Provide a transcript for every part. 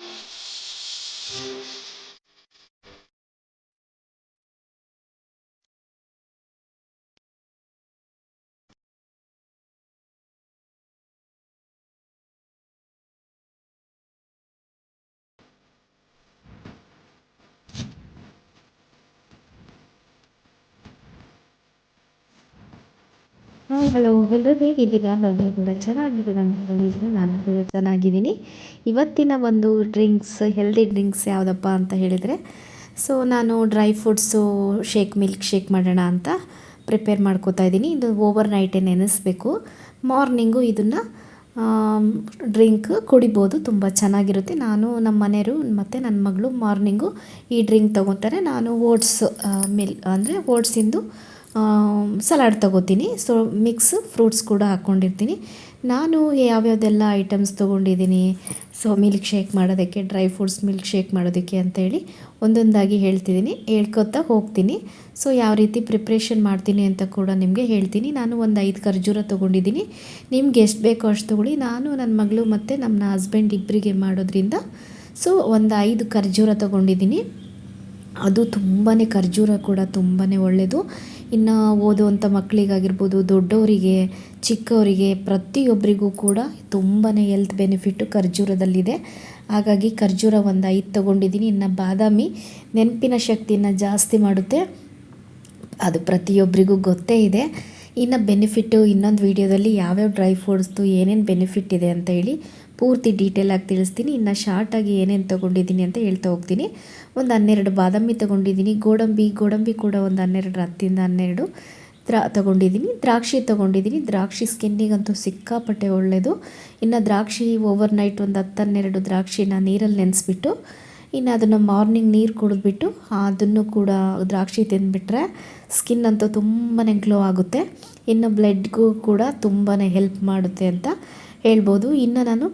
you hi hello, ಎಲ್ಲರೂ ಹೇಗಿದ್ದೀರಾ? ನಾನು ಕೂಡ ಚೆನ್ನಾಗಿದ್ದೀನಿ. ಅಂತ ನಾನು ಕೂಡ ಚೆನ್ನಾಗಿದ್ದೀನಿ. ಇವತ್ತಿನ ಒಂದು ಡ್ರಿಂಕ್ಸ್ ಹೆಲ್ದಿ ಡ್ರಿಂಕ್ಸ್ ಯಾವುದಪ್ಪ ಅಂತ ಹೇಳಿದರೆ ಸೊ ನಾನು dry fruits shake milk shake ಮಾಡೋಣ ಅಂತ ಪ್ರಿಪೇರ್ ಮಾಡ್ಕೋತಾ ಇದ್ದೀನಿ. ಇದು ಓವರ್ ನೈಟೇ ನೆನೆಸ್ಬೇಕು ಮಾರ್ನಿಂಗು ಇದನ್ನು ಡ್ರಿಂಕ್ ಕುಡಿಬೋದು. ತುಂಬ ಚೆನ್ನಾಗಿರುತ್ತೆ. ನಾನು ನಮ್ಮ ಮನೆಯವರು ಮತ್ತು ನನ್ನ ಮಗಳು ಮಾರ್ನಿಂಗು ಈ ಡ್ರಿಂಕ್ ತೊಗೊತಾರೆ. ನಾನು ಓಟ್ಸ್ ಮಿಲ್ ಅಂದರೆ ಓಟ್ಸಿಂದು ಸಲಾಡ್ ತಗೋತೀನಿ. ಸೊ ಮಿಕ್ಸ್ ಫ್ರೂಟ್ಸ್ ಕೂಡ ಹಾಕ್ಕೊಂಡಿರ್ತೀನಿ ನಾನು ಯಾವ್ಯಾವುದೆಲ್ಲ ಐಟಮ್ಸ್ ತೊಗೊಂಡಿದ್ದೀನಿ. ಸೊ ಮಿಲ್ಕ್ ಶೇಕ್ ಮಾಡೋದಕ್ಕೆ ಡ್ರೈ ಫ್ರೂಟ್ಸ್ ಮಿಲ್ಕ್ ಶೇಕ್ ಮಾಡೋದಕ್ಕೆ ಅಂತೇಳಿ ಒಂದೊಂದಾಗಿ ಹೇಳ್ತಿದ್ದೀನಿ. ಹೇಳ್ಕೊತಾ ಹೋಗ್ತೀನಿ. ಸೊ ಯಾವ ರೀತಿ ಪ್ರಿಪ್ರೇಷನ್ ಮಾಡ್ತೀನಿ ಅಂತ ಕೂಡ ನಿಮಗೆ ಹೇಳ್ತೀನಿ. ನಾನು ಒಂದು ಐದು ಖರ್ಜೂರ ತೊಗೊಂಡಿದ್ದೀನಿ. ನಿಮ್ಗೆ ಎಷ್ಟು ಬೇಕೋ ಅಷ್ಟು ತೊಗೊಳ್ಳಿ. ನಾನು ನನ್ನ ಮಗಳು ಮತ್ತು ನಮ್ಮ ಹಸ್ಬೆಂಡ್ ಇಬ್ಬರಿಗೆ ಮಾಡೋದ್ರಿಂದ ಸೊ ಒಂದು ಐದು ಖರ್ಜೂರ ತೊಗೊಂಡಿದ್ದೀನಿ. ಅದು ತುಂಬಾ ಖರ್ಜೂರ ಕೂಡ ತುಂಬಾ ಒಳ್ಳೆಯದು ಇನ್ನು ಓದುವಂಥ ಮಕ್ಕಳಿಗಾಗಿರ್ಬೋದು ದೊಡ್ಡವರಿಗೆ, ಚಿಕ್ಕವರಿಗೆ, ಪ್ರತಿಯೊಬ್ಬರಿಗೂ ಕೂಡ ತುಂಬಾ ಎಲ್ತ್ ಬೆನಿಫಿಟ್ಟು ಖರ್ಜೂರದಲ್ಲಿದೆ. ಹಾಗಾಗಿ ಖರ್ಜೂರ ಒಂದು ಐದು ತೊಗೊಂಡಿದ್ದೀನಿ ಇನ್ನು ಬಾದಾಮಿ ನೆನಪಿನ ಶಕ್ತಿಯನ್ನು ಜಾಸ್ತಿ ಮಾಡುತ್ತೆ. ಅದು ಪ್ರತಿಯೊಬ್ಬರಿಗೂ ಗೊತ್ತೇ ಇದೆ. ಇನ್ನು ಬೆನಿಫಿಟ್ಟು ಇನ್ನೊಂದು ವೀಡಿಯೋದಲ್ಲಿ ಯಾವ್ಯಾವ ಡ್ರೈ ಫ್ರೂಟ್ಸ್ದು ಏನೇನು ಬೆನಿಫಿಟ್ ಇದೆ ಅಂತ ಹೇಳಿ ಪೂರ್ತಿ ಡೀಟೇಲಾಗಿ ತಿಳಿಸ್ತೀನಿ. ಇನ್ನು ಶಾರ್ಟಾಗಿ ಏನೇನು ತೊಗೊಂಡಿದ್ದೀನಿ ಅಂತ ಹೇಳ್ತಾ ಹೋಗ್ತೀನಿ. ಒಂದು ಹನ್ನೆರಡು ಬಾದಾಮಿ ತೊಗೊಂಡಿದ್ದೀನಿ. ಗೋಡಂಬಿ ಗೋಡಂಬಿ ಕೂಡ ಒಂದು ಹನ್ನೆರಡು, ಹತ್ತಿಂದ ಹನ್ನೆರಡು ದ್ರಾ, ತೊಗೊಂಡಿದ್ದೀನಿ. ದ್ರಾಕ್ಷಿ ತೊಗೊಂಡಿದ್ದೀನಿ. ದ್ರಾಕ್ಷಿ ಸ್ಕಿನ್ನಿಗಂತೂ ಸಿಕ್ಕಾಪಟ್ಟೆ ಒಳ್ಳೆಯದು ಇನ್ನು ದ್ರಾಕ್ಷಿ ಓವರ್ ನೈಟ್ ಒಂದು ಹತ್ತು ಹನ್ನೆರಡು ದ್ರಾಕ್ಷಿನ ನೀರಲ್ಲಿ ನೆನೆಸ್ಬಿಟ್ಟು, ಇನ್ನು ಅದನ್ನು ಮಾರ್ನಿಂಗ್ ನೀರು ಕುಡಿದ್ಬಿಟ್ಟು, ಅದನ್ನು ಕೂಡ ದ್ರಾಕ್ಷಿ ತಿಂದುಬಿಟ್ರೆ ಸ್ಕಿನ್ ಅಂತೂ ತುಂಬಾ ಗ್ಲೋ ಆಗುತ್ತೆ. ಇನ್ನು ಬ್ಲಡ್ಗೂ ಕೂಡ ತುಂಬಾ ಹೆಲ್ಪ್ ಮಾಡುತ್ತೆ ಅಂತ ಹೇಳ್ಬೋದು. ಇನ್ನು ನಾನು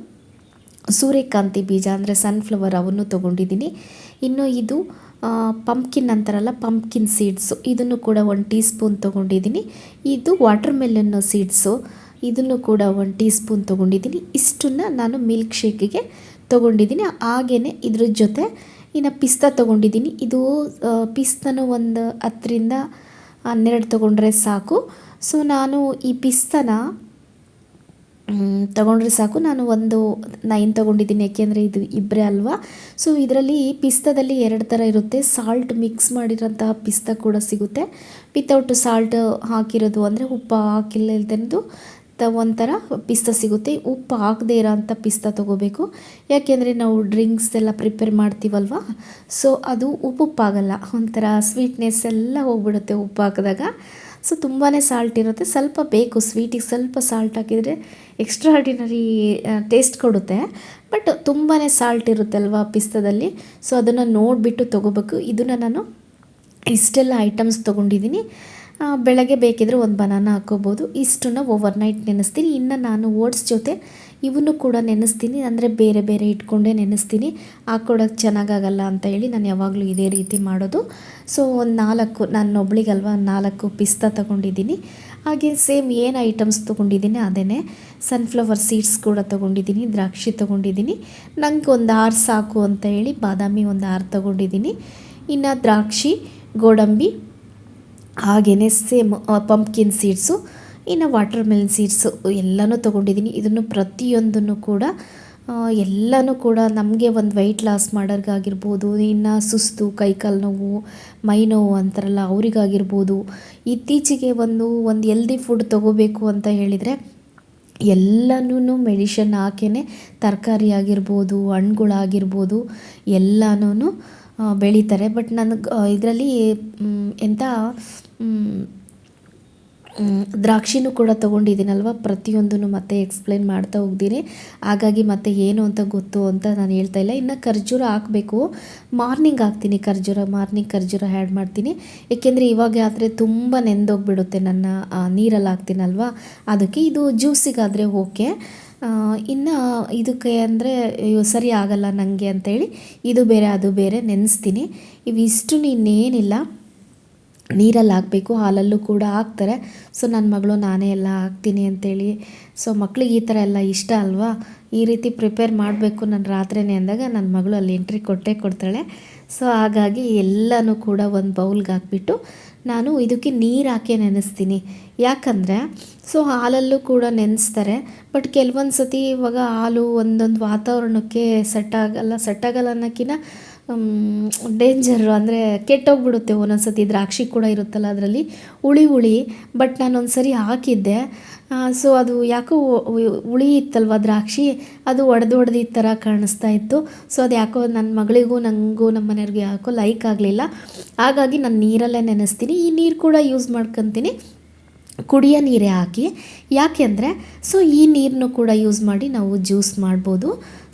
ಸೂರ್ಯಕಾಂತಿ ಬೀಜ ಅಂದರೆ ಸನ್ಫ್ಲವರ್ ಅವನ್ನು ತೊಗೊಂಡಿದ್ದೀನಿ. ಇನ್ನು ಇದು ಪಂಪ್ಕಿನ್ ಅಂತಾರಲ್ಲ ಪಂಪ್ಕಿನ್ ಸೀಡ್ಸು ಇದನ್ನು ಕೂಡ ಒಂದು ಟೀ ಸ್ಪೂನ್ ತೊಗೊಂಡಿದ್ದೀನಿ. ಇದು ವಾಟರ್ ಮೆಲನ್ನು ಸೀಡ್ಸು ಇದನ್ನು ಕೂಡ ಒಂದು ಟೀ ಸ್ಪೂನ್ ತೊಗೊಂಡಿದ್ದೀನಿ. ಇಷ್ಟನ್ನು ನಾನು ಮಿಲ್ಕ್ ಶೇಕಿಗೆ ತೊಗೊಂಡಿದ್ದೀನಿ. ಹಾಗೆಯೇ ಇದ್ರ ಜೊತೆ ಇನ್ನು ಪಿಸ್ತಾ ತೊಗೊಂಡಿದ್ದೀನಿ. ಇದು ಪಿಸ್ತಾನು ಒಂದು ಹತ್ತರಿಂದ ಹನ್ನೆರಡು ತೊಗೊಂಡ್ರೆ ಸಾಕು. ಸೊ ನಾನು ಈ ಪಿಸ್ತನ ತೊಗೊಂಡ್ರೆ ಸಾಕು. ನಾನು ಒಂದು ನೈನ್ ತೊಗೊಂಡಿದ್ದೀನಿ. ಯಾಕೆಂದರೆ ಇದು ಇಬ್ಬರೇ ಅಲ್ವಾ? ಸೊ ಇದರಲ್ಲಿ ಪಿಸ್ತಾದಲ್ಲಿ ಎರಡು ಥರ ಇರುತ್ತೆ. ಸಾಲ್ಟ್ ಮಿಕ್ಸ್ ಮಾಡಿರೋಂತಹ ಪಿಸ್ತಾ ಕೂಡ ಸಿಗುತ್ತೆ. ವಿತೌಟ್ ಸಾಲ್ಟ್ ಹಾಕಿರೋದು ಅಂದರೆ ಉಪ್ಪು ಹಾಕಿಲ್ಲದಂದು ತ ಒಂಥರ ಪಿಸ್ತ ಸಿಗುತ್ತೆ. ಉಪ್ಪು ಹಾಕದೇ ಇರೋಂಥ ಪಿಸ್ತಾ ತೊಗೋಬೇಕು. ಯಾಕೆಂದರೆ ನಾವು ಡ್ರಿಂಕ್ಸ್ ಎಲ್ಲ ಪ್ರಿಪೇರ್ ಮಾಡ್ತೀವಲ್ವ? ಸೊ ಅದು ಉಪ್ಪುಪ್ಪಾಗಲ್ಲ. ಒಂಥರ ಸ್ವೀಟ್ನೆಸ್ ಎಲ್ಲ ಹೋಗ್ಬಿಡುತ್ತೆ ಉಪ್ಪು ಹಾಕಿದಾಗ. ಸೊ ತುಂಬಾ ಸಾಲ್ಟ್ ಇರುತ್ತೆ. ಸ್ವಲ್ಪ ಬೇಕು ಸ್ವೀಟಿಗೆ ಸ್ವಲ್ಪ ಸಾಲ್ಟ್ ಹಾಕಿದರೆ ಎಕ್ಸ್ಟ್ರಾಡಿನರಿ ಟೇಸ್ಟ್ ಕೊಡುತ್ತೆ. ಬಟ್ ತುಂಬಾ ಸಾಲ್ಟ್ ಇರುತ್ತೆ ಅಲ್ವಾ ಪಿಸ್ತದಲ್ಲಿ. ಸೊ ಅದನ್ನು ನೋಡಿಬಿಟ್ಟು ತೊಗೋಬೇಕು. ಇದನ್ನು ನಾನು ಇಷ್ಟೆಲ್ಲ ಐಟಮ್ಸ್ ತೊಗೊಂಡಿದ್ದೀನಿ ಬೆಳಗ್ಗೆ ಬೇಕಿದ್ರೆ ಒಂದು ಬನಾನ ಹಾಕೋಬೋದು. ಇಷ್ಟನ್ನು ಓವರ್ ನೈಟ್ ನೆನೆಸ್ತೀನಿ. ಇನ್ನು ನಾನು ಓಟ್ಸ್ ಜೊತೆ ಇವನ್ನು ಕೂಡ ನೆನೆಸ್ತೀನಿ, ಅಂದರೆ ಬೇರೆ ಬೇರೆ ಇಟ್ಕೊಂಡೇ ನೆನೆಸ್ತೀನಿ. ಹಾಕ್ಕೊಡೋಕ್ಕೆ ಚೆನ್ನಾಗಾಗಲ್ಲ ಅಂತ ಹೇಳಿ ನಾನು ಯಾವಾಗಲೂ ಇದೇ ರೀತಿ ಮಾಡೋದು. ಸೊ ಒಂದು ನಾಲ್ಕು ನಾನು ಒಬ್ಳಿಗಲ್ವ ನಾಲ್ಕು ಪಿಸ್ತಾ ತೊಗೊಂಡಿದ್ದೀನಿ. ಹಾಗೆ ಸೇಮ್ ಏನು ಐಟಮ್ಸ್ ತೊಗೊಂಡಿದ್ದೀನಿ ಅದೇ ಸನ್ಫ್ಲವರ್ ಸೀಡ್ಸ್ ಕೂಡ ತೊಗೊಂಡಿದ್ದೀನಿ, ದ್ರಾಕ್ಷಿ ತೊಗೊಂಡಿದ್ದೀನಿ. ನಂಗೆ ಒಂದು ಆರು ಸಾಕು ಅಂತ ಹೇಳಿ ಬಾದಾಮಿ ಒಂದು ಆರು ತೊಗೊಂಡಿದ್ದೀನಿ. ಇನ್ನು ದ್ರಾಕ್ಷಿ, ಗೋಡಂಬಿ ಹಾಗೆಯೇ ಸೇಮ್ ಪಂಪ್ಕಿನ್ ಸೀಡ್ಸು ಇನ್ನು ವಾಟರ್ ಮೆಲನ್ ಸೀಡ್ಸು ಎಲ್ಲನೂ ತೊಗೊಂಡಿದ್ದೀನಿ. ಇದನ್ನು ಪ್ರತಿಯೊಂದನ್ನು ಕೂಡ ಎಲ್ಲನೂ ಕೂಡ ನಮಗೆ ಒಂದು ವೆಯ್ಟ್ ಲಾಸ್ ಮಾಡೋರ್ಗಾಗಿರ್ಬೋದು, ಇನ್ನು ಸುಸ್ತು, ಕೈಕಾಲು ನೋವು, ಮೈ ನೋವು ಅಂತಾರಲ್ಲ ಅವರಿಗಾಗಿರ್ಬೋದು. ಇತ್ತೀಚೆಗೆ ಒಂದು ಒಂದು ಎಲ್ದಿ ಫುಡ್ ತೊಗೋಬೇಕು ಅಂತ ಹೇಳಿದರೆ ಎಲ್ಲನೂ ಮೆಡಿಷನ್ ಹಾಕೇ ತರಕಾರಿ ಆಗಿರ್ಬೋದು, ಹಣ್ಣುಗಳಾಗಿರ್ಬೋದು ಎಲ್ಲನೂ ಬೆಳೀತಾರೆ. ಬಟ್ ನನಗೆ ಇದರಲ್ಲಿ ಎಂಥ ದ್ರಾಕ್ಷಿನೂ ಕೂಡ ತೊಗೊಂಡಿದ್ದೀನಲ್ವ? ಪ್ರತಿಯೊಂದನ್ನು ಮತ್ತೆ ಎಕ್ಸ್ಪ್ಲೇನ್ ಮಾಡ್ತಾ ಹೋಗ್ತೀನಿ. ಹಾಗಾಗಿ ಮತ್ತೆ ಏನು ಅಂತ ಗೊತ್ತು ಅಂತ ನಾನು ಹೇಳ್ತಾ ಇಲ್ಲ. ಇನ್ನು ಖರ್ಜೂರ ಹಾಕಬೇಕು. ಮಾರ್ನಿಂಗ್ ಹಾಕ್ತೀನಿ ಖರ್ಜೂರ ಮಾರ್ನಿಂಗ್ ಖರ್ಜೂರ ಆ್ಯಡ್ ಮಾಡ್ತೀನಿ. ಏಕೆಂದರೆ ಇವಾಗ ಆದರೆ ತುಂಬ ನೆಂದೋಗ್ಬಿಡುತ್ತೆ ನನ್ನ ನೀರಲ್ಲಿ ಹಾಕ್ತೀನಲ್ವ? ಅದಕ್ಕೆ ಇದು ಜ್ಯೂಸಿಗಾದರೆ ಓಕೆ. ಇನ್ನು ಇದಕ್ಕೆ ಅಂದರೆ ಸರಿ ಆಗಲ್ಲ ನನಗೆ ಅಂತೇಳಿ ಇದು ಬೇರೆ, ಅದು ಬೇರೆ ನೆನೆಸ್ತೀನಿ. ಇವಿಷ್ಟು ಇನ್ನೇನಿಲ್ಲ. ನೀರಲ್ಲಿ ಹಾಕಬೇಕು ಹಾಲಲ್ಲೂ ಕೂಡ ಹಾಕ್ತಾರೆ. ಸೊ ನನ್ನ ಮಗಳು ನಾನೇ ಎಲ್ಲ ಹಾಕ್ತೀನಿ ಅಂತೇಳಿ. ಸೊ, ಮಕ್ಳಿಗೆ ಈ ಥರ ಎಲ್ಲ ಇಷ್ಟ ಅಲ್ವಾ? ಈ ರೀತಿ ಪ್ರಿಪೇರ್ ಮಾಡಬೇಕು ನಾನು ರಾತ್ರಿನೇ ಅಂದಾಗ ನನ್ನ ಮಗಳು ಅಲ್ಲಿ ಎಂಟ್ರಿ ಕೊಟ್ಟೇ ಕೊಡ್ತಾಳೆ. ಸೊ, ಹಾಗಾಗಿ ಎಲ್ಲನೂ ಕೂಡ ಒಂದು ಬೌಲ್ಗೆ ಹಾಕ್ಬಿಟ್ಟು ನಾನು ಇದಕ್ಕೆ ನೀರು ಹಾಕಿ ನೆನೆಸ್ತೀನಿ. ಯಾಕಂದರೆ, ಸೊ, ಹಾಲಲ್ಲೂ ಕೂಡ ನೆನೆಸ್ತಾರೆ. ಬಟ್ ಕೆಲವೊಂದು ಸತಿ ಇವಾಗ ಹಾಲು ಒಂದೊಂದು ವಾತಾವರಣಕ್ಕೆ ಸೆಟ್ ಆಗಲ್ಲ ಸೆಟ್ ಆಗಲ್ಲ ಅನ್ನೋಕ್ಕಿಂತ ಡೇಂಜರು ಅಂದರೆ ಕೆಟ್ಟೋಗ್ಬಿಡುತ್ತೆ ಒಂದೊಂದು ಸತಿ ದ್ರಾಕ್ಷಿ ಕೂಡ ಇರುತ್ತಲ್ಲ ಅದರಲ್ಲಿ. ಹುಳಿ ಹುಳಿ ಬಟ್ ನಾನು ಒಂದು ಸರಿ ಹಾಕಿದ್ದೆ ಸೊ ಅದು ಯಾಕೋ ಹುಳಿ ಇತ್ತಲ್ವ ದ್ರಾಕ್ಷಿ? ಅದು ಒಡೆದು ಒಡೆದು ಈ ಥರ ಕಾಣಿಸ್ತಾ ಇತ್ತು. ಸೊ ಅದು ಯಾಕೋ ನನ್ನ ಮಗಳಿಗೂ ನನಗೂ ನಮ್ಮ ಮನೆಯವ್ರಿಗೆ ಯಾಕೋ ಲೈಕ್ ಆಗಲಿಲ್ಲ. ಹಾಗಾಗಿ ನಾನು ನೀರಲ್ಲೇ ನೆನೆಸ್ತೀನಿ. ಈ ನೀರು ಕೂಡ ಯೂಸ್ ಮಾಡ್ಕೊತೀನಿ. ಕುಡಿಯೋ ನೀರೇ ಹಾಕಿ. ಯಾಕೆ ಅಂದರೆ ಸೊ ಈ ನೀರನ್ನು ಕೂಡ ಯೂಸ್ ಮಾಡಿ ನಾವು ಜ್ಯೂಸ್ ಮಾಡ್ಬೋದು.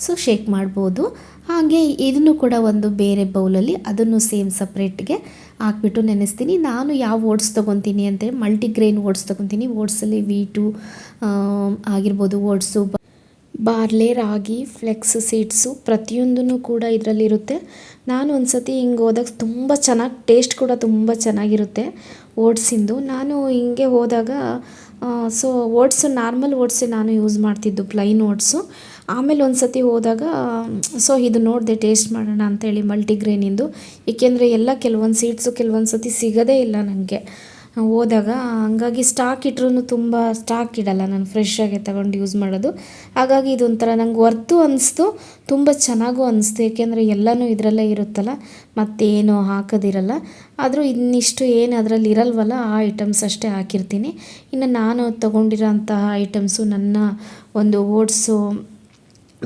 ಸೊ ಶೇಕ್ ಮಾಡ್ಬೋದು. ಹಾಗೆ ಇದನ್ನು ಕೂಡ ಒಂದು ಬೇರೆ ಬೌಲಲ್ಲಿ ಅದನ್ನು ಸೇಮ್ ಸಪ್ರೇಟ್ಗೆ ಹಾಕ್ಬಿಟ್ಟು ನೆನೆಸ್ತೀನಿ. ನಾನು ಯಾವ ಓಟ್ಸ್ ತೊಗೊತೀನಿ ಅಂತೇಳಿ ಮಲ್ಟಿಗ್ರೇನ್ ಓಟ್ಸ್ ತೊಗೊತೀನಿ. ಓಟ್ಸಲ್ಲಿ ವೀಟು ಆಗಿರ್ಬೋದು oats barley, ragi, flax seeds ಪ್ರತಿಯೊಂದೂ ಕೂಡ ಇದರಲ್ಲಿರುತ್ತೆ. ನಾನು ಒಂದು ಸತಿ ಹಿಂಗೆ ಹೋದಾಗ ತುಂಬ ಚೆನ್ನಾಗಿ, ಟೇಸ್ಟ್ ಕೂಡ ತುಂಬ ಚೆನ್ನಾಗಿರುತ್ತೆ ಓಟ್ಸಿಂದು. ನಾನು ಹಿಂಗೆ ಹೋದಾಗ ಸೊ ಓಟ್ಸು ನಾರ್ಮಲ್ ಓಟ್ಸೇ ನಾನು ಯೂಸ್ ಮಾಡ್ತಿದ್ದು, ಪ್ಲೈನ್ ಓಟ್ಸು. ಆಮೇಲೆ ಒಂದು ಸತಿ ಹೋದಾಗ, ಸೊ, ಇದು ನೋಡಿದೆ ಟೇಸ್ಟ್ ಮಾಡೋಣ ಅಂತೇಳಿ ಮಲ್ಟಿಗ್ರೇನಿಂದು. ಏಕೆಂದರೆ ಎಲ್ಲ ಕೆಲವೊಂದು ಸೀಡ್ಸು ಕೆಲವೊಂದು ಸತಿ ಸಿಗೋದೇ ಇಲ್ಲ ನನಗೆ ಹೋದಾಗ, ಹಂಗಾಗಿ ಸ್ಟಾಕ್ ಇಟ್ರೂ ತುಂಬ ಸ್ಟಾಕ್ ಇಡಲ್ಲ ನಾನು, ಫ್ರೆಶ್ ಆಗಿ ತಗೊಂಡು ಯೂಸ್ ಮಾಡೋದು. ಹಾಗಾಗಿ ಇದೊಂಥರ ನಂಗೆ ವರ್ತು ಅನ್ನಿಸ್ತು ತುಂಬ ಚೆನ್ನಾಗೂ ಅನ್ನಿಸ್ತು ಏಕೆಂದರೆ ಎಲ್ಲನೂ ಇದರಲ್ಲೇ ಇರುತ್ತಲ್ಲ, ಮತ್ತೇನು ಹಾಕೋದಿರಲ್ಲ. ಆದರೂ ಇನ್ನಿಷ್ಟು ಏನು ಅದರಲ್ಲಿ ಇರಲ್ವಲ್ಲ, ಆ ಐಟಮ್ಸ್ ಅಷ್ಟೇ ಹಾಕಿರ್ತೀನಿ. ಇನ್ನು ನಾನು ತೊಗೊಂಡಿರೋಂತಹ ಐಟಮ್ಸು ನನ್ನ ಒಂದು ಓಟ್ಸು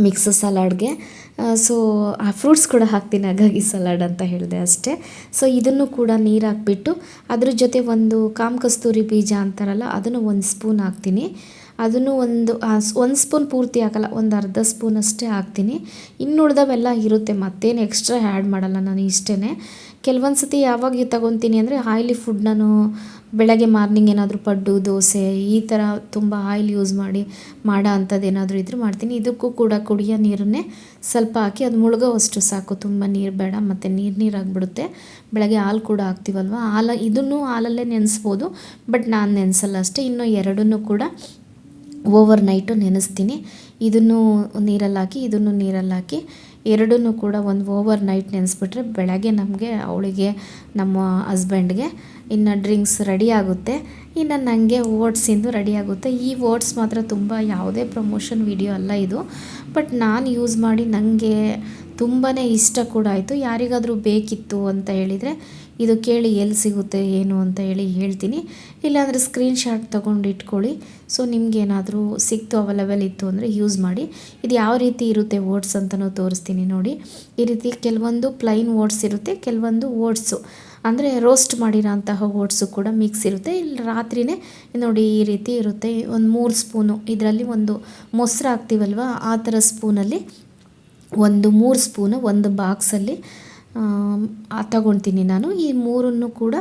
ಮಿಕ್ಸ್ ಸಲಾಡ್ಗೆ. ಸೊ, ಆ ಫ್ರೂಟ್ಸ್ ಕೂಡ ಹಾಕ್ತೀನಿ, ಹಾಗಾಗಿ ಸಲಾಡ್ ಅಂತ ಹೇಳಿದೆ ಅಷ್ಟೇ. ಸೊ, ಇದನ್ನು ಕೂಡ ನೀರು ಹಾಕ್ಬಿಟ್ಟು, ಅದ್ರ ಜೊತೆ ಒಂದು ಕಾಮ ಕಸ್ತೂರಿ ಬೀಜ ಅಂತಾರಲ್ಲ, ಅದನ್ನು ಒಂದು ಸ್ಪೂನ್ ಹಾಕ್ತೀನಿ. ಅದನ್ನು ಒಂದು ಒಂದು ಸ್ಪೂನ್ ಪೂರ್ತಿ ಹಾಕಲ್ಲ, ಒಂದು ಅರ್ಧ ಸ್ಪೂನ್ ಅಷ್ಟೇ ಹಾಕ್ತೀನಿ. ಇನ್ನು ಉಳ್ದವೆಲ್ಲ ಇರುತ್ತೆ, ಮತ್ತೇನು ಎಕ್ಸ್ಟ್ರಾ ಆ್ಯಡ್ ಮಾಡಲ್ಲ ನಾನು ಇಷ್ಟೇ ಕೆಲವೊಂದು ಸತಿ ಯಾವಾಗ ತಗೊತೀನಿ ಅಂದರೆ ಆಯ್ಲಿ ಫುಡ್ ನಾನು ಬೆಳಗ್ಗೆ ಮಾರ್ನಿಂಗ್ ಏನಾದರೂ ಪಡ್ಡು, ದೋಸೆ ಈ ಥರ ತುಂಬ ಆಯಿಲ್ ಯೂಸ್ ಮಾಡಿ, ಮಾಡೋ ಅಂಥದ್ದು ಏನಾದರೂ ಇದ್ದರೆ ಮಾಡ್ತೀನಿ. ಇದಕ್ಕೂ ಕೂಡ ಕುಡಿಯೋ ನೀರನ್ನೇ ಸ್ವಲ್ಪ ಹಾಕಿ ಅದು ಮುಳುಗೋವಷ್ಟು ಸಾಕು. ತುಂಬ ನೀರು ಬೇಡ, ಮತ್ತು ನೀರು ನೀರು ಆಗಿಬಿಡುತ್ತೆ. ಬೆಳಗ್ಗೆ ಹಾಲು ಕೂಡ ಹಾಕ್ತೀವಲ್ವ? ಹಾಲು ಇದನ್ನು ಹಾಲಲ್ಲೇ ನೆನೆಸ್ಬೋದು, ಬಟ್ ನಾನು ನೆನೆಸಲ್ಲ ಅಷ್ಟೇ. ಇನ್ನು ಎರಡನ್ನೂ ಕೂಡ ಓವರ್ ನೈಟು ನೆನೆಸ್ತೀನಿ. ಇದನ್ನು ನೀರಲ್ಲಿ ಹಾಕಿ, ಇದನ್ನು ನೀರಲ್ಲಿ ಹಾಕಿ ಎರಡನ್ನೂ ಕೂಡ ಒಂದು ಓವರ್ ನೈಟ್ ನೆನೆಸ್ಬಿಟ್ರೆ ಬೆಳಗ್ಗೆ ನಮಗೆ ಅವಳಿಗೆ ನಮ್ಮ ಹಸ್ಬೆಂಡ್ಗೆ ಇನ್ನು ಡ್ರಿಂಕ್ಸ್ ರೆಡಿ ಆಗುತ್ತೆ. ಇನ್ನು ನನಗೆ ಓಟ್ಸಿಂದು ರೆಡಿ ಆಗುತ್ತೆ. ಈ ಓಟ್ಸ್ ಮಾತ್ರ ತುಂಬ ಯಾವುದೇ ಪ್ರಮೋಷನ್ ವಿಡಿಯೋ ಅಲ್ಲ ಇದು. ಬಟ್ ನಾನು ಯೂಸ್ ಮಾಡಿ ನನಗೆ ತುಂಬಾ ಇಷ್ಟ ಕೂಡ ಆಯಿತು. ಯಾರಿಗಾದರೂ ಬೇಕಿತ್ತು ಅಂತ ಹೇಳಿದರೆ ಇದು ಕೇಳಿ ಎಲ್ಲಿ ಸಿಗುತ್ತೆ, ಏನು ಅಂತ ಹೇಳಿ ಹೇಳ್ತೀನಿ. ಇಲ್ಲಾಂದರೆ ಸ್ಕ್ರೀನ್ ಶಾಟ್ ತೊಗೊಂಡು ಇಟ್ಕೊಳ್ಳಿ. ಸೊ ನಿಮಗೇನಾದರೂ ಸಿಕ್ತು ಅವೈಲೇಬಲ್ ಇತ್ತು ಅಂದರೆ ಯೂಸ್ ಮಾಡಿ. ಇದು ಯಾವ ರೀತಿ ಇರುತ್ತೆ ಓಟ್ಸ್ ಅಂತಲೂ ತೋರಿಸ್ತೀನಿ ನೋಡಿ. ಈ ರೀತಿ ಕೆಲವೊಂದು ಪ್ಲೈನ್ ಓಟ್ಸ್ ಇರುತ್ತೆ, ಕೆಲವೊಂದು ಓಟ್ಸು ಅಂದರೆ ರೋಸ್ಟ್ ಮಾಡಿರೋಂತಹ ಓಟ್ಸು ಕೂಡ ಮಿಕ್ಸ್ ಇರುತ್ತೆ. ಇಲ್ಲಿ ರಾತ್ರಿನೇ ನೋಡಿ ಈ ರೀತಿ ಇರುತ್ತೆ. ಒಂದು ಮೂರು ಸ್ಪೂನು ಇದರಲ್ಲಿ ಒಂದು ಮೊಸರು ಹಾಕ್ತೀವಲ್ವ, ಆ ಥರ ಸ್ಪೂನಲ್ಲಿ ಒಂದು ಮೂರು ಸ್ಪೂನು ಒಂದು ಬಾಕ್ಸಲ್ಲಿ ತಗೊಳ್ತೀನಿ ನಾನು. ಈ ಮೂರನ್ನು ಕೂಡ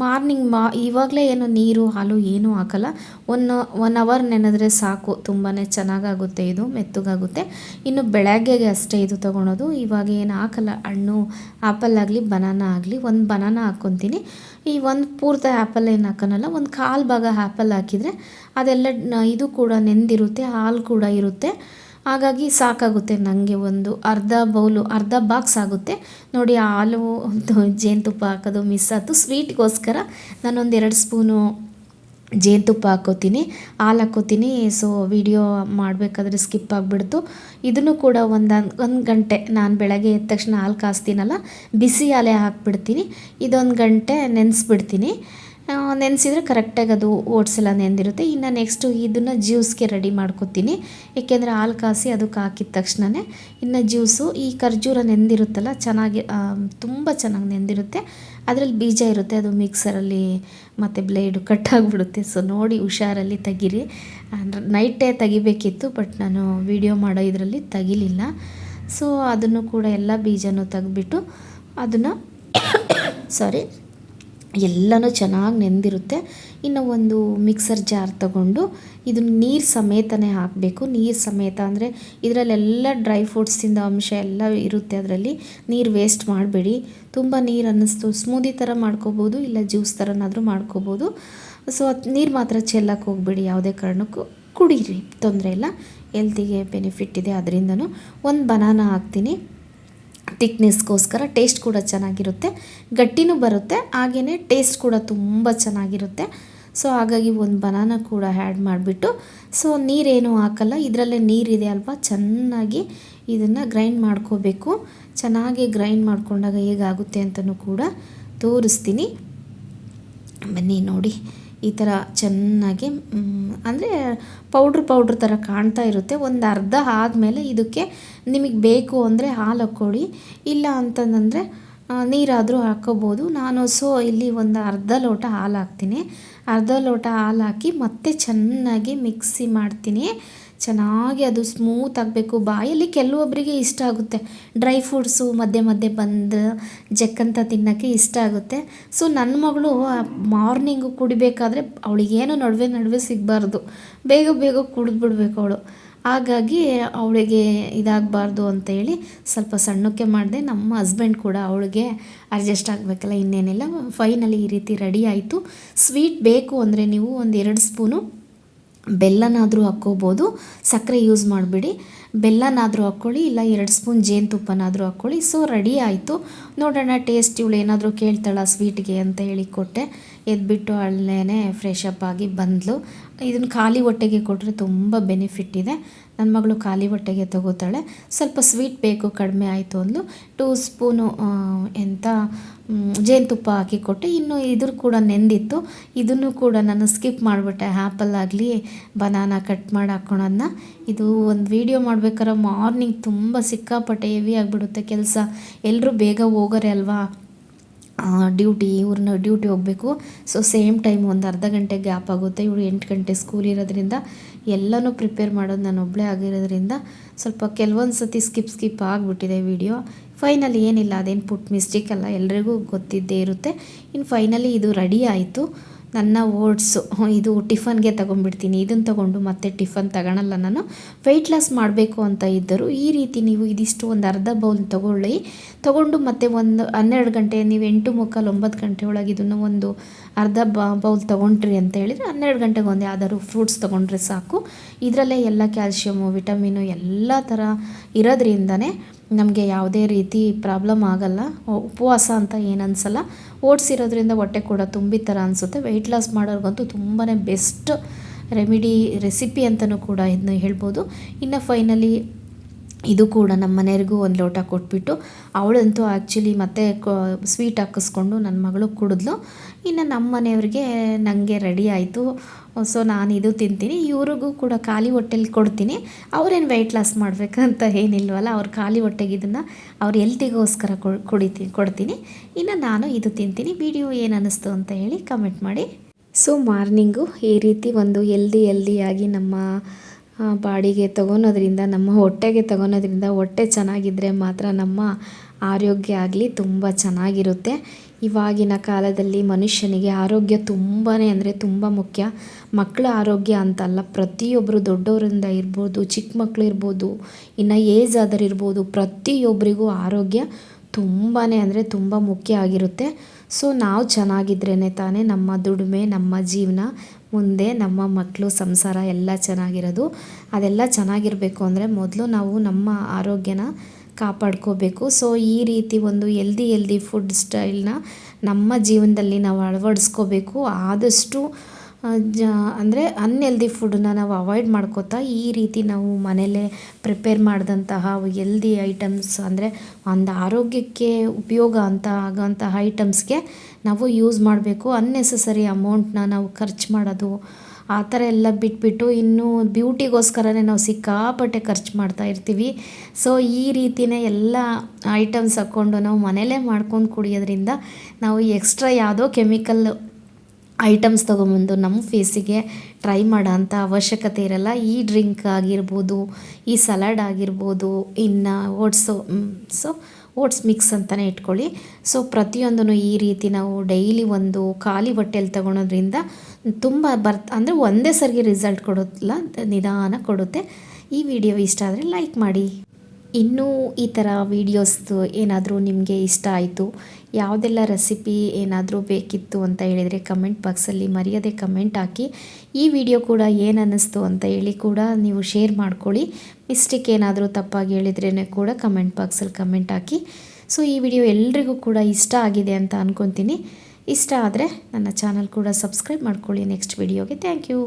ಮಾರ್ನಿಂಗ್ ಮಾ, ಇವಾಗಲೇ ಏನು ನೀರು, ಹಾಲು ಏನೂ ಹಾಕಲ್ಲ. ಒನ್ ಒನ್ ಅವರ್ ನೆನೆದ್ರೆ ಸಾಕು. ತುಂಬಾ ಚೆನ್ನಾಗಾಗುತ್ತೆ ಇದು, ಮೆತ್ತಗಾಗುತ್ತೆ. ಇನ್ನು ಬೆಳಗ್ಗೆಗೆ ಅಷ್ಟೇ ಇದು ತೊಗೊಳೋದು. ಇವಾಗ ಏನು ಹಾಕಲ್ಲ. ಹಣ್ಣು ಆ್ಯಪಲ್ ಆಗಲಿ, ಬನಾನ ಆಗಲಿ, ಒಂದು ಬನಾನ ಹಾಕ್ಕೊತೀನಿ. ಈ ಒಂದು ಪೂರ್ತಿ ಆ್ಯಪಲ್ ಏನು ಹಾಕೋನಲ್ಲ, ಒಂದು ಕಾಲು ಭಾಗ ಆ್ಯಪಲ್ ಹಾಕಿದರೆ ಅದೆಲ್ಲ ಇದು ಕೂಡ ನೆಂದಿರುತ್ತೆ, ಹಾಲು ಕೂಡ ಇರುತ್ತೆ. ಹಾಗಾಗಿ ಸಾಕಾಗುತ್ತೆ ನನಗೆ ಒಂದು ಅರ್ಧ ಬೌಲು, ಅರ್ಧ ಬಾಕ್ಸ್ ಆಗುತ್ತೆ. ನೋಡಿ ಹಾಲು ಜೇನುತುಪ್ಪ ಹಾಕೋದು ಮಿಸ್ ಆಯಿತು. ಸ್ವೀಟ್ಗೋಸ್ಕರ ನಾನೊಂದು ಎರಡು ಸ್ಪೂನು ಜೇನುತುಪ್ಪ ಹಾಕೋತೀನಿ. ಹಾಲು ಹಾಕೋತೀನಿ. ಸೊ ವಿಡಿಯೋ ಮಾಡಬೇಕಾದ್ರೆ ಸ್ಕಿಪ್ ಆಗಿಬಿಡ್ತು. ಇದನ್ನು ಕೂಡ ಒಂದು ಒಂದು ಗಂಟೆ ನಾನು ಬೆಳಗ್ಗೆ ಎದ್ದ ತಕ್ಷಣ ಹಾಲು ಕಾಸ್ತೀನಲ್ಲ, ಬಿಸಿ ಹಾಲೇ ಹಾಕ್ಬಿಡ್ತೀನಿ. ಇದೊಂದು ಗಂಟೆ ನೆನೆಸ್ಬಿಡ್ತೀನಿ. ನೆನೆಸಿದ್ರೆ ಕರೆಕ್ಟಾಗಿ ಅದು ಓಟ್ಸ್ ಎಲ್ಲ ನೆಂದಿರುತ್ತೆ. ಇನ್ನು ನೆಕ್ಸ್ಟು ಇದನ್ನು ಜ್ಯೂಸ್ಗೆ ರೆಡಿ ಮಾಡ್ಕೊತೀನಿ. ಏಕೆಂದರೆ ಹಾಲು ಕಾಸಿ ಅದಕ್ಕೆ ಹಾಕಿದ ತಕ್ಷಣವೇ ಇನ್ನು ಜ್ಯೂಸು ಈ ಖರ್ಜೂರ ನೆಂದಿರುತ್ತಲ್ಲ, ಚೆನ್ನಾಗಿ ತುಂಬ ಚೆನ್ನಾಗಿ ನೆಂದಿರುತ್ತೆ. ಅದರಲ್ಲಿ ಬೀಜ ಇರುತ್ತೆ, ಅದು ಮಿಕ್ಸರಲ್ಲಿ ಮತ್ತು ಬ್ಲೇಡು ಕಟ್ಟಾಗಿಬಿಡುತ್ತೆ ಸೊ ನೋಡಿ ಹುಷಾರಲ್ಲಿ ತೆಗೀರಿ. ನೈಟೇ ತೆಗಿಬೇಕಿತ್ತು ಬಟ್ ನಾನು ವಿಡಿಯೋ ಮಾಡೋ ಇದರಲ್ಲಿ ತೆಗಿಲಿಲ್ಲ. ಸೊ ಅದನ್ನು ಕೂಡ ಎಲ್ಲ ಬೀಜನೂ ತೆಗೆದ್ಬಿಟ್ಟು ಅದನ್ನು ಸಾರಿ ಎಲ್ಲನೂ ಚೆನ್ನಾಗಿ ನೆಂದಿರುತ್ತೆ. ಇನ್ನು ಒಂದು ಮಿಕ್ಸರ್ ಜಾರ್ ತಗೊಂಡು ಇದನ್ನ ನೀರು ಸಮೇತನೇ ಹಾಕಬೇಕು. ನೀರು ಸಮೇತ ಅಂದರೆ ಇದರಲ್ಲೆಲ್ಲ ಡ್ರೈ ಫ್ರೂಟ್ಸಿಂದ ಅಂಶ ಎಲ್ಲ ಇರುತ್ತೆ ಅದರಲ್ಲಿ. ನೀರು ವೇಸ್ಟ್ ಮಾಡಬೇಡಿ. ತುಂಬ ನೀರು ಅನ್ನಿಸ್ತು. ಸ್ಮೂದಿ ಥರ ಮಾಡ್ಕೋಬೋದು, ಇಲ್ಲ ಜ್ಯೂಸ್ ಥರನಾದರೂ ಮಾಡ್ಕೋಬೋದು. ಸೊ, ಅದು ನೀರು ಮಾತ್ರ ಚೆಲ್ಲಕ್ಕೆ ಹೋಗಬೇಡಿ. ಯಾವುದೇ ಕಾರಣಕ್ಕೂ ಕುಡೀರಿ. ತೊಂದರೆ ಇಲ್ಲ. ಹೆಲ್ತಿಗೆ ಬೆನಿಫಿಟ್ ಇದೆ. ಅದರಿಂದನೂ ಒಂದು ಬನಾನ ಹಾಕ್ತೀನಿ. ತಿಕ್ನೆಸ್ಗೋಸ್ಕರ ಟೇಸ್ಟ್ ಕೂಡ ಚೆನ್ನಾಗಿರುತ್ತೆ. ಗಟ್ಟಿನೂ ಬರುತ್ತೆ ಹಾಗೆಯೇ ಟೇಸ್ಟ್ ಕೂಡ ತುಂಬ ಚೆನ್ನಾಗಿರುತ್ತೆ. ಸೊ ಹಾಗಾಗಿ ಒಂದು ಬನಾನ ಕೂಡ ಆ್ಯಡ್ ಮಾಡಿಬಿಟ್ಟು ಸೊ ನೀರೇನು ಹಾಕಲ್ಲ, ಇದರಲ್ಲೇ ನೀರಿದೆ ಅಲ್ವಾ? ಚೆನ್ನಾಗಿ ಇದನ್ನು ಗ್ರೈಂಡ್ ಮಾಡ್ಕೋಬೇಕು. ಚೆನ್ನಾಗಿ ಗ್ರೈಂಡ್ ಮಾಡಿಕೊಂಡಾಗ ಹೇಗಾಗುತ್ತೆ ಅಂತಲೂ ಕೂಡ ತೋರಿಸ್ತೀನಿ. ಬನ್ನಿ ನೋಡಿ. ಈ ಥರ ಚೆನ್ನಾಗಿ ಅಂದರೆ ಪೌಡ್ರ್ ಪೌಡ್ರ್ ಥರ ಕಾಣ್ತಾ ಇರುತ್ತೆ. ಒಂದು ಅರ್ಧ ಆದಮೇಲೆ ಇದಕ್ಕೆ ನಿಮಗೆ ಬೇಕು ಅಂದರೆ ಹಾಲು ಹಾಕ್ಕೊಳ್ಳಿ. ಇಲ್ಲ ಅಂತಂದರೆ ನೀರಾದರೂ ಹಾಕ್ಕೋಬೋದು. ನಾನು ಸೊ ಇಲ್ಲಿ ಒಂದು ಅರ್ಧ ಲೋಟ ಹಾಲು ಹಾಕ್ತೀನಿ. ಅರ್ಧ ಲೋಟ ಹಾಲು ಹಾಕಿ ಮತ್ತೆ ಚೆನ್ನಾಗಿ ಮಿಕ್ಸಿ ಮಾಡ್ತೀನಿ. ಚೆನ್ನಾಗಿ ಅದು ಸ್ಮೂತ್ ಆಗಬೇಕು. ಬಾಯಲ್ಲಿ ಕೆಲವೊಬ್ಬರಿಗೆ ಇಷ್ಟ ಆಗುತ್ತೆ. ಡ್ರೈ ಫ್ರೂಟ್ಸು ಮಧ್ಯೆ ಮಧ್ಯೆ ಬಂದು ಜಕ್ಕಂತ ತಿನ್ನೋಕ್ಕೆ ಇಷ್ಟ ಆಗುತ್ತೆ. ಸೊ ನನ್ನ ಮಗಳು ಮಾರ್ನಿಂಗು ಕುಡಿಬೇಕಾದ್ರೆ ಅವಳಿಗೇನು ನಡುವೆ ನಡುವೆ ಸಿಗಬಾರ್ದು. ಬೇಗ ಬೇಗ ಕುಡಿದ್ಬಿಡ್ಬೇಕು ಅವಳು. ಹಾಗಾಗಿ ಅವಳಿಗೆ ಇದಾಗಬಾರ್ದು ಅಂತೇಳಿ ಸ್ವಲ್ಪ ಸಣ್ಣಕ್ಕೆ ಮಾಡಿದೆ. ನಮ್ಮ ಹಸ್ಬೆಂಡ್ ಕೂಡ ಅವಳಿಗೆ ಅಡ್ಜಸ್ಟ್ ಆಗಬೇಕಲ್ಲ ಇನ್ನೇನಿಲ್ಲ. ಫೈನಲಿ ಈ ರೀತಿ ರೆಡಿ ಆಯಿತು. ಸ್ವೀಟ್ ಬೇಕು ಅಂದರೆ ನೀವು ಒಂದು ಎರಡು ಸ್ಪೂನು ಬೆಲ್ಲನಾದರೂ ಹಾಕ್ಕೋಬೋದು. ಸಕ್ಕರೆ ಯೂಸ್ ಮಾಡಿಬಿಡಿ. ಬೆಲ್ಲನಾದರೂ ಹಾಕ್ಕೊಳ್ಳಿ, ಇಲ್ಲ ಎರಡು ಸ್ಪೂನ್ ಜೇನುತುಪ್ಪನಾದರೂ ಹಾಕ್ಕೊಳ್ಳಿ. ಸೊ ರೆಡಿ ಆಯಿತು. ನೋಡೋಣ ಟೇಸ್ಟ್ ಇವಳು ಏನಾದರೂ ಕೇಳ್ತಾಳ ಸ್ವೀಟ್ಗೆ ಅಂತ ಹೇಳಿ ಕೊಟ್ಟೆ. ಎದ್ಬಿಟ್ಟು ಅಲ್ಲೇ ಫ್ರೆಶ್ ಅಪ್ ಆಗಿ ಬಂದಳು ಇದನ್ನು ಖಾಲಿ ಹೊಟ್ಟೆಗೆ ಕೊಟ್ಟರೆ ತುಂಬ ಬೆನಿಫಿಟ್ ಇದೆ. ನನ್ನ ಮಗಳು ಖಾಲಿ ಹೊಟ್ಟೆಗೆ ತಗೋತಾಳೆ. ಸ್ವಲ್ಪ ಸ್ವೀಟ್ ಬೇಕು, ಕಡಿಮೆ ಆಯಿತು ಅಂದ್ಲು. ಟೂ ಸ್ಪೂನು ಎಂಥ ಜೇನುತುಪ್ಪ ಹಾಕಿ ಕೊಟ್ಟೆ. ಇನ್ನು ಇದ್ರ ಕೂಡ ನೆಂದಿತ್ತು. ಇದನ್ನು ಕೂಡ ನಾನು ಸ್ಕಿಪ್ ಮಾಡಿಬಿಟ್ಟೆ. ಆ್ಯಪಲ್ ಆಗಲಿ ಬನಾನ ಕಟ್ ಮಾಡಿ ಹಾಕ್ಕೊಳೋದನ್ನ ಇದು ಒಂದು ವೀಡಿಯೋ ಮಾಡ್ಬೇಕಾದ್ರೆ ಮಾರ್ನಿಂಗ್ ತುಂಬ ಸಿಕ್ಕಾಪಟ್ಟೆ ಹೆವಿ ಆಗಿಬಿಡುತ್ತೆ ಕೆಲಸ. ಎಲ್ಲರೂ ಬೇಗ ಹೋಗೋರೆ ಅಲ್ವಾ? ಡ್ಯೂಟಿ ಇವ್ರನ್ನ ಡ್ಯೂಟಿ ಹೋಗಬೇಕು. ಸೊ ಸೇಮ್ ಟೈಮ್ ಒಂದು ಅರ್ಧ ಗಂಟೆ ಗ್ಯಾಪ್ ಆಗುತ್ತೆ. ಇವರು ಎಂಟು ಗಂಟೆ ಸ್ಕೂಲ್ ಇರೋದ್ರಿಂದ ಎಲ್ಲನೂ ಪ್ರಿಪೇರ್ ಮಾಡೋದು ನಾನು ಒಬ್ಬಳೇ ಆಗಿರೋದ್ರಿಂದ ಸ್ವಲ್ಪ ಕೆಲವೊಂದು ಸತಿ ಸ್ಕಿಪ್ ಸ್ಕಿಪ್ ಆಗಿಬಿಟ್ಟಿದೆ ವಿಡಿಯೋ ಫೈನಲಿ ಏನಿಲ್ಲ, ಅದೇನು ಪುಟ್ ಮಿಸ್ಟೇಕ್ ಅಲ್ಲ, ಎಲ್ರಿಗೂ ಗೊತ್ತಿದ್ದೇ ಇರುತ್ತೆ. ಇನ್ನು ಫೈನಲಿ ಇದು ರೆಡಿ ಆಯಿತು. ನನ್ನ ಓಟ್ಸು. ಇದು ಟಿಫನ್ಗೆ ತೊಗೊಂಡ್ಬಿಡ್ತೀನಿ. ಇದನ್ನು ತೊಗೊಂಡು ಮತ್ತೆ ಟಿಫನ್ ತಗೊಳಲ್ಲ ನಾನು. ವೆಯ್ಟ್ ಲಾಸ್ ಮಾಡಬೇಕು ಅಂತ ಇದ್ದರು. ಈ ರೀತಿ ನೀವು ಇದಿಷ್ಟು ಒಂದು ಅರ್ಧ ಬೌಲ್ ತೊಗೊಳ್ಳಿ. ತೊಗೊಂಡು ಮತ್ತೆ ಒಂದು ಹನ್ನೆರಡು ಗಂಟೆ, ನೀವು ಎಂಟು ಮುಕ್ಕಾಲು ಒಂಬತ್ತು ಗಂಟೆ ಒಳಗೆ ಇದನ್ನು ಒಂದು ಅರ್ಧ ಬೌಲ್ ತೊಗೊಂಡ್ರಿ ಅಂತ ಹೇಳಿದರೆ ಹನ್ನೆರಡು ಗಂಟೆಗೆ ಒಂದು ಯಾವ್ದಾದ್ರು ಫ್ರೂಟ್ಸ್ ತೊಗೊಂಡ್ರೆ ಸಾಕು. ಇದರಲ್ಲೇ ಎಲ್ಲ ಕ್ಯಾಲ್ಶಿಯಮು ವಿಟಮಿನು ಎಲ್ಲ ಥರ ಇರೋದ್ರಿಂದನೇ ನಮಗೆ ಯಾವುದೇ ರೀತಿ ಪ್ರಾಬ್ಲಮ್ ಆಗಲ್ಲ. ಉಪವಾಸ ಅಂತ ಏನು ಅನಿಸಲ್ಲ. ಓಟ್ಸ್ ಹೊಟ್ಟೆ ಕೂಡ ತುಂಬಿ ಥರ ಅನಿಸುತ್ತೆ. ವೆಯ್ಟ್ ಲಾಸ್ ಮಾಡೋರ್ಗಂತೂ ತುಂಬಾ ಬೆಸ್ಟ್ ರೆಮಿಡಿ ರೆಸಿಪಿ ಅಂತಲೂ ಕೂಡ ಇದನ್ನ ಹೇಳ್ಬೋದು. ಇನ್ನು ಫೈನಲಿ ಇದು ಕೂಡ ನಮ್ಮ ಮನೆಯವ್ರಿಗೂ ಒಂದು ಲೋಟ ಕೊಟ್ಬಿಟ್ಟು ಅವಳಂತೂ ಆ್ಯಕ್ಚುಲಿ ಮತ್ತೆ ಸ್ವೀಟ್ ಹಾಕಿಸ್ಕೊಂಡು ನನ್ನ ಮಗಳು ಕುಡಿದ್ಲು. ಇನ್ನು ನಮ್ಮ ಮನೆಯವ್ರಿಗೆ ನನಗೆ ರೆಡಿ ಆಯಿತು. ಸೊ ನಾನು ಇದು ತಿಂತೀನಿ. ಇವ್ರಿಗೂ ಕೂಡ ಖಾಲಿ ಹೊಟ್ಟೆಲಿ ಕೊಡ್ತೀನಿ. ಅವ್ರೇನು ವೆಯ್ಟ್ ಲಾಸ್ ಮಾಡಬೇಕಂತ ಏನಿಲ್ವಲ್ಲ, ಅವ್ರು ಖಾಲಿ ಹೊಟ್ಟೆಗೆ ಇದನ್ನು ಅವ್ರ ಎಲ್ತಿಗೋಸ್ಕರ ಕುಡಿತೀನಿ ಕೊಡ್ತೀನಿ. ಇನ್ನು ನಾನು ಇದು ತಿಂತೀನಿ. ವಿಡಿಯೋ ಏನು ಅನ್ನಿಸ್ತು ಅಂತ ಹೇಳಿ ಕಮೆಂಟ್ ಮಾಡಿ. ಸೊ ಮಾರ್ನಿಂಗು ಈ ರೀತಿ ಒಂದು ಎಲ್ದಿ ಎಲ್ದಿಯಾಗಿ ನಮ್ಮ ಬಾಡಿಗೆ ತಗೊಳೋದ್ರಿಂದ, ನಮ್ಮ ಹೊಟ್ಟೆಗೆ ತಗೊಳೋದ್ರಿಂದ ಹೊಟ್ಟೆ ಚೆನ್ನಾಗಿದ್ದರೆ ಮಾತ್ರ ನಮ್ಮ ಆರೋಗ್ಯ ಆಗಲಿ ತುಂಬ ಚೆನ್ನಾಗಿರುತ್ತೆ. ಇವಾಗಿನ ಕಾಲದಲ್ಲಿ ಮನುಷ್ಯನಿಗೆ ಆರೋಗ್ಯ ತುಂಬಾ ಅಂದರೆ ತುಂಬ ಮುಖ್ಯ. ಮಕ್ಕಳ ಆರೋಗ್ಯ ಅಂತಲ್ಲ ಪ್ರತಿಯೊಬ್ಬರು ದೊಡ್ಡವರಿಂದ ಇರ್ಬೋದು, ಚಿಕ್ಕ ಮಕ್ಕಳು ಇರ್ಬೋದು, ಇನ್ನು ಏಜ್ ಆದರೂ ಇರ್ಬೋದು ಪ್ರತಿಯೊಬ್ಬರಿಗೂ ಆರೋಗ್ಯ ತುಂಬಾ ಅಂದರೆ ತುಂಬ ಮುಖ್ಯ ಆಗಿರುತ್ತೆ. ಸೊ, ನಾವು ಚೆನ್ನಾಗಿದ್ರೇ ತಾನೇ ನಮ್ಮ ದುಡಿಮೆ, ನಮ್ಮ ಜೀವನ ಮುಂದೆ ನಮ್ಮ ಮಕ್ಕಳು ಸಂಸಾರ ಎಲ್ಲ ಚೆನ್ನಾಗಿರೋದು, ಅದೆಲ್ಲ ಚೆನ್ನಾಗಿರಬೇಕು ಅಂದರೆ ಮೊದಲು ನಾವು ನಮ್ಮ ಆರೋಗ್ಯನ ಕಾಪಾಡ್ಕೋಬೇಕು. ಸೊ ಈ ರೀತಿ ಒಂದು ಎಲ್ದಿ ಎಲ್ದಿ ಫುಡ್ ಸ್ಟೈಲ್ನ ನಮ್ಮ ಜೀವನದಲ್ಲಿ ನಾವು ಅಳವಡಿಸ್ಕೋಬೇಕು. ಆದಷ್ಟು ಜ, ಅಂದರೆ ಅನ್ಎಲ್ದಿ ಫುಡ್ಡನ್ನ ನಾವು ಅವಾಯ್ಡ್ ಮಾಡ್ಕೋತಾ ಈ ರೀತಿ ನಾವು ಮನೆಯಲ್ಲೇ ಪ್ರಿಪೇರ್ ಮಾಡಿದಂತಹ ಎಲ್ದಿ ಐಟಮ್ಸ್ ಅಂದರೆ ಒಂದು ಆರೋಗ್ಯಕ್ಕೆ ಉಪಯೋಗ ಅಂತ ಆಗೋಂತಹ ಐಟಮ್ಸ್ಗೆ ನಾವು ಯೂಸ್ ಮಾಡಬೇಕು. ಅನ್ನೆಸಸರಿ ಅಮೌಂಟನ್ನ ನಾವು ಖರ್ಚು ಮಾಡೋದು, ಆ ಥರ ಎಲ್ಲ ಬಿಟ್ಬಿಟ್ಟು ಇನ್ನೂ ಬ್ಯೂಟಿಗೋಸ್ಕರನೇ ನಾವು ಸಿಕ್ಕಾಪಟ್ಟೆ ಖರ್ಚು ಮಾಡ್ತಾ ಇರ್ತೀವಿ. ಸೊ ಈ ರೀತಿಯೇ ಎಲ್ಲ ಐಟಮ್ಸ್ ಹಾಕ್ಕೊಂಡು ನಾವು ಮನೇಲೇ ಮಾಡ್ಕೊಂಡು ಕುಡಿಯೋದ್ರಿಂದ ನಾವು ಎಕ್ಸ್ಟ್ರಾ ಯಾವುದೋ ಕೆಮಿಕಲ್ ಐಟಮ್ಸ್ ತೊಗೊಂಬಂದು ನಮ್ಮ ಫೇಸಿಗೆ ಟ್ರೈ ಮಾಡೋ ಅಂಥ ಅವಶ್ಯಕತೆ ಇರಲ್ಲ. ಈ ಡ್ರಿಂಕ್ ಆಗಿರ್ಬೋದು, ಈ ಸಲಾಡ್ ಆಗಿರ್ಬೋದು, ಇನ್ನು ಓಟ್ಸು ಸೊ ಓಟ್ಸ್ ಮಿಕ್ಸ್ ಅಂತಲೇ ಇಟ್ಕೊಳ್ಳಿ. ಸೊ ಪ್ರತಿಯೊಂದನ್ನು ಈ ರೀತಿ ನಾವು ಡೈಲಿ ಒಂದು ಖಾಲಿ ಹೊಟ್ಟೆಲಿ ತೊಗೊಳೋದ್ರಿಂದ ತುಂಬ ಬರ್ತ ಅಂದರೆ ಒಂದೇ ಸರಿಗೆ ರಿಸಲ್ಟ್ ಕೊಡೋಲ್ಲ ನಿಧಾನ ಕೊಡುತ್ತೆ. ಈ ವಿಡಿಯೋ ಇಷ್ಟ ಆದರೆ ಲೈಕ್ ಮಾಡಿ. ಇನ್ನೂ ಈ ಥರ ವೀಡಿಯೋಸ್ದು ಏನಾದರೂ ನಿಮಗೆ ಇಷ್ಟ ಆಯಿತು, ಯಾವುದೆಲ್ಲ ರೆಸಿಪಿ ಏನಾದರೂ ಬೇಕಿತ್ತು ಅಂತ ಹೇಳಿದರೆ ಕಮೆಂಟ್ ಬಾಕ್ಸಲ್ಲಿ ಮರೆಯದೆ ಕಮೆಂಟ್ ಹಾಕಿ. ಈ ವಿಡಿಯೋ ಕೂಡ ಏನು ಅನ್ನಿಸ್ತು ಅಂತ ಹೇಳಿ ಕೂಡ ನೀವು ಶೇರ್ ಮಾಡ್ಕೊಳ್ಳಿ. ಮಿಸ್ಟೇಕ್ ಏನಾದರೂ ತಪ್ಪಾಗಿ ಹೇಳಿದ್ರೇ ಕೂಡ ಕಮೆಂಟ್ ಬಾಕ್ಸಲ್ಲಿ ಕಮೆಂಟ್ ಹಾಕಿ. ಸೊ, ಈ ವಿಡಿಯೋ ಎಲ್ರಿಗೂ ಕೂಡ ಇಷ್ಟ ಆಗಿದೆ ಅಂತ ಅಂದ್ಕೊತೀನಿ ಇಷ್ಟ ಆದರೆ ನನ್ನ ಚಾನಲ್ ಕೂಡ ಸಬ್ಸ್ಕ್ರೈಬ್ ಮಾಡ್ಕೊಳ್ಳಿ ನೆಕ್ಸ್ಟ್ ವಿಡಿಯೋಗೆ. Thank you.